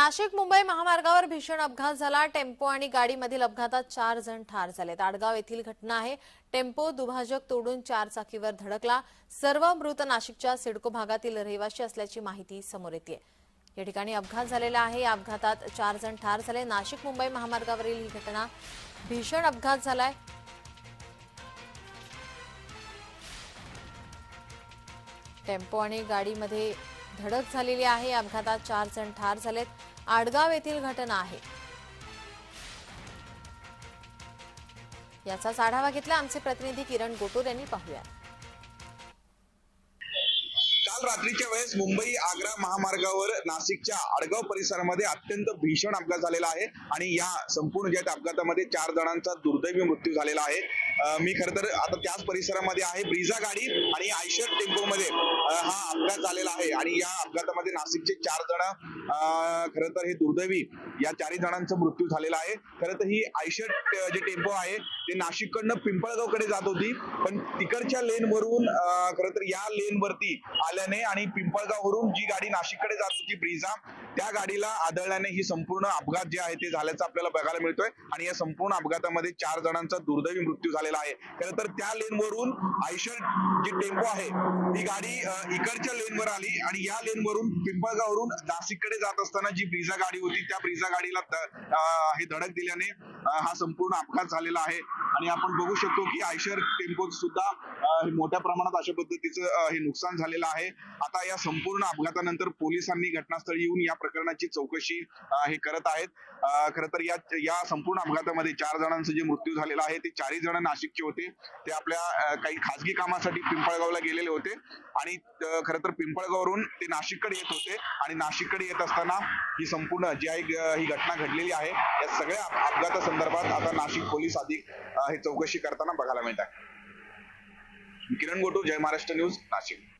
नाशिक मुंबई महामार्गावर भीषण अपघात झाला. टेम्पो आणि गाडीमधील अपघातात चार जण ठार झाले ताडगाव येथील घटना आहे. टेम्पो दुभाजक तोडून चार चाकीवर धडकला. सर्व मृत नाशिकच्या सिडको भागातील रहिवासी असल्याची माहिती समोर येते या ठिकाणी अपघात झालेला आहे. या अपघातात चार जण ठार झाले. नाशिक मुंबई महामार्गावरील ही घटना भीषण अपघात झालाय. टेम्पो आणि गाडीमध्ये धडक झालेली आहे. अपघातात चार जण ठार झालेत. आडगाव येथील घटना आहे. याचाच आढावा घेतला आमचे प्रतिनिधी किरण गोटूर यांनी. पाहूया. काल रात्रीच्या वेळेस मुंबई आग्रा महामार्गावर नाशिकच्या आडगाव परिसरामध्ये अत्यंत भीषण अपघात झालेला आहे आणि या संपूर्ण ज्या अपघातामध्ये चार जणांचा दुर्दैवी मृत्यू झालेला आहे. मी खर तर आता त्याच परिसरामध्ये आहे ब्रिझा गाडी आणि आयशर टेम्पो मध्ये हा अपघात झालेला आहे. आणि या अपघातामध्ये नाशिकचे चार जण खर तर हे दुर्दैवी या चारही जणांचा मृत्यू झालेला आहे. खरं तर ही आयशर जे टेम्पो आहे ते नाशिककडनं पिंपळगावकडे जात होती. पण तिकडच्या लेनवरून वरून खरं तर या लेनवरती आल्याने आणि पिंपळगाववरून जी गाडी नाशिककडे जात होती ब्रिझा त्या गाडीला आदळल्याने ही संपूर्ण अपघात जे आहे ते झाल्याचं आपल्याला बघायला मिळतोय. आणि या संपूर्ण अपघातामध्ये चार जणांचा दुर्दैवी मृत्यू झालेला आहे. खरं तर त्या लेनवरून आयशर जी टेम्पो आहे ती गाडी इकडच्या इकडच्या लेनवर आली आणि या लेनवरून पिंपळगावरून नाशिककडे जात असताना जी ब्रिझा गाडी होती त्या ब्रिझा गाडीला हे धडक दिल्याने हा संपूर्ण अपघात झालेला आहे. आणि आपण बघू शकतो की आयशर टेम्पो सुद्धा मोठ्या प्रमाणात अशा पद्धतीचं हे नुकसान झालेलं आहे. आता या संपूर्ण अपघातानंतर पोलिसांनी घटनास्थळी येऊन या प्रकरणाची चौकशी हे करत आहेत. खर तर या या संपूर्ण अपघातामध्ये चार जणांचा जे मृत्यू झालेला आहे ते चारही जण नाशिकचे होते. ते आपल्या काही खासगी कामासाठी पिंपळगावला गेलेले होते. आणि खर खरं तर पिंपळगावरून ते नाशिककडे येत होते. आणि नाशिककडे येत असताना ही संपूर्ण जी आहे ही घटना घडलेली आहे. या सगळ्या अपघाता अपघातासंदर्भात आता नाशिक पोलीस अधिक हे चौकशी करताना बघायला मिळत आहे. किरण गोटू जय महाराष्ट्र न्यूज नाशिक.